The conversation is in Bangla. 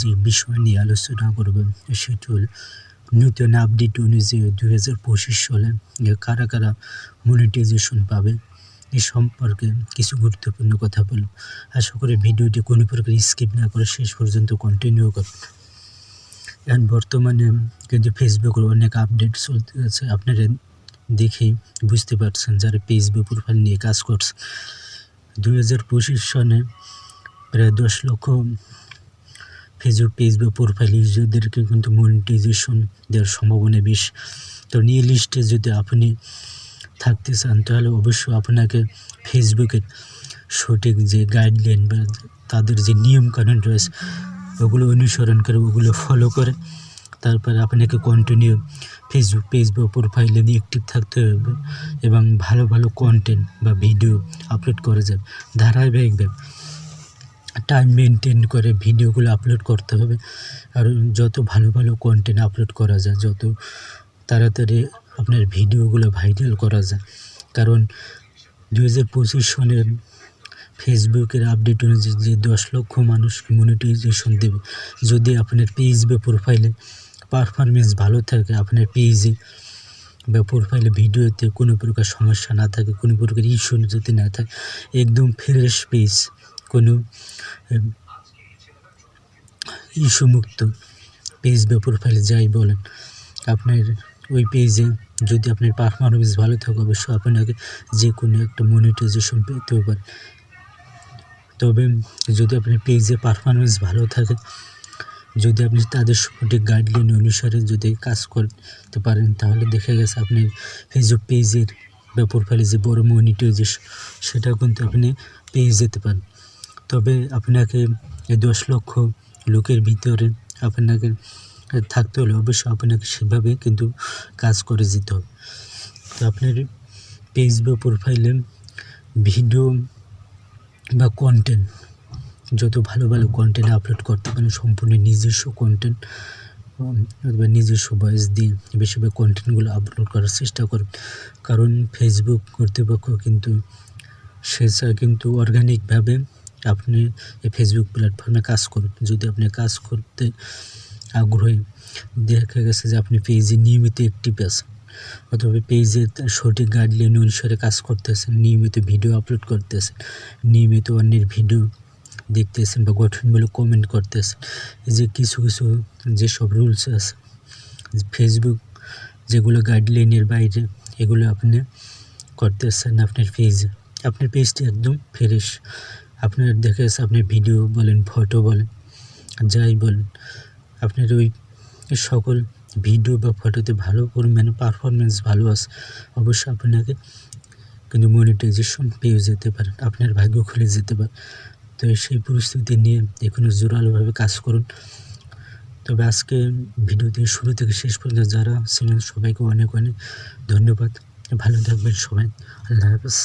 যে বিষয় নিয়ে আলোচনা করবে সেটি হল নূতন আপডেট অনুযায়ী দুই হাজার পঁচিশ সালে কারা কারা মনিটাইজেশন পাবে এ সম্পর্কে কিছু গুরুত্বপূর্ণ কথা বলব। আশা করি ভিডিওটি কোনো প্রকার স্কিপ না করে শেষ পর্যন্ত কন্টিনিউ করবেন এখন বর্তমানে কিন্তু ফেসবুকের অনেক আপডেট চলতে আছে, আপনারা দেখেই বুঝতে পারছেন যারা ফেসবুক প্রোফাইল নিয়ে কাজ করছে। দুই হাজার পঁচিশ সনে প্রায় দশ লক্ষ ফেসবুক পেজ বা প্রোফাইল ইউজারদেরকে কিন্তু মনিটাইজেশন দেওয়ার সম্ভাবনা বেশি। তো নিয়ে লিস্টে যদি আপনি থাকতে চান, তাহলে অবশ্যই আপনাকে ফেসবুকের সঠিক যে গাইডলাইন বা তাদের যে নিয়মকানুন রয়েছে, ওগুলো অনুসরণ করে, ওগুলো ফলো করে, তারপরে আপনাকে কন্টিনিউ ফেসবুক পেজ বা প্রোফাইলে অ্যাক্টিভ থাকতে হবে এবং ভালো ভালো কন্টেন্ট বা ভিডিও আপলোড করা যাবে। ধারাবাহিকভাবে টাইম মেনটেন করে ভিডিওগুলো আপলোড করতে হবে। আর যত ভালো ভালো কন্টেন্ট আপলোড করা যায়, যত তাড়াতাড়ি আপনার ভিডিওগুলো ভাইরাল করা যায়। কারণ দু হাজার পঁচিশ সনের ফেসবুকের আপডেট অনুযায়ী যে দশ লক্ষ মানুষকে মনিটাইজেশন দেবে, যদি আপনার পেজ বা প্রোফাইলে পারফরমেন্স ভালো থাকে, আপনার পেজে বা প্রোফাইলে ভিডিওতে কোনো প্রকার সমস্যা না থাকে, কোনো প্রকার ইস্যু যদি না থাকে, একদম ফ্রেশ পেজ কোনো ইস্যুমুক্ত পেজ বা প্রোফাইলে যাই বলেন, আপনার ওই পেজে যদি আপনার পারফরমেন্স ভালো থাকে, অবশ্যই আপনাকে যে কোনো একটা মনিটাইজেশন পেতেও পারে। তবে যদি আপনার পেজে পারফরমেন্স ভালো থাকে, যদি আপনি তাদের সঠিক গাইডলাইন অনুসারে যদি কাজ করতে পারেন। তাহলে দেখা গেছে আপনি ফেসবুক পেজের বা প্রোফাইলে যে বড় মনিটাইজেশন সেটা কিন্তু আপনি পেয়ে যেতে পারেন। তবে আপনাকে দশ লক্ষ লোকের ভিতরে আপনাকে থাকতে হলে অবশ্যই আপনাকে সেভাবে কিন্তু কাজ করে যেতে হবে। তো আপনার পেজ বা প্রোফাইলে ভিডিও বা কন্টেন্ট যত ভালো ভালো কন্টেন্ট আপলোড করতে পারেন, সম্পূর্ণ নিজস্ব কন্টেন্ট অথবা নিজস্ব ভয়েস দিয়ে বেশিরভাগ কন্টেন্টগুলো আপলোড করার চেষ্টা করুন। কারণ ফেসবুক কর্তৃপক্ষ কিন্তু সে কিন্তু অর্গানিকভাবে আপনি ফেসবুক প্ল্যাটফর্মে কাজ করুন। যদি আপনি কাজ করতে আগ্রহী, দেখা গেছে যে আপনি পেজে নিয়মিত অ্যাক্টিভ আছেন, অথবা পেজে সঠিক গাইডলাইন অনুসারে কাজ করতেছেন নিয়মিত ভিডিও আপলোড করতেছেন নিয়মিত অন্যের ভিডিও দেখতেছেন বা গঠনমূলক কমেন্ট করতেছেন যে কিছু কিছু যেসব রুলস আছে ফেসবুক যেগুলো গাইডলাইনের বাইরে, এগুলো আপনি করতেছেন আপনার পেজে আপনার পেজটি একদম ফ্রেশ আপনার দেখে আপনি ভিডিও বলেন ফটো বলেন, যাই বলেন, আপনার ওই সকল ভিডিও বা ফটোতে ভালো পরিমাণে পারফরমেন্স ভালো আছে, অবশ্যই আপনাকে কিন্তু মনিটাইজেশন পেয়ে যেতে পারেন আপনার ভাগ্য খুলে যেতে পারে। তো সেই পরিস্থিতি নিয়ে এখনও জোরালোভাবে কাজ করুন। তবে আজকে ভিডিও ভিডিওতে শুরু থেকে শেষ পর্যন্ত যারা ছিলেন সবাইকে অনেক অনেক ধন্যবাদ। ভালো থাকবেন সবাই, আল্লাহ হাফেজ।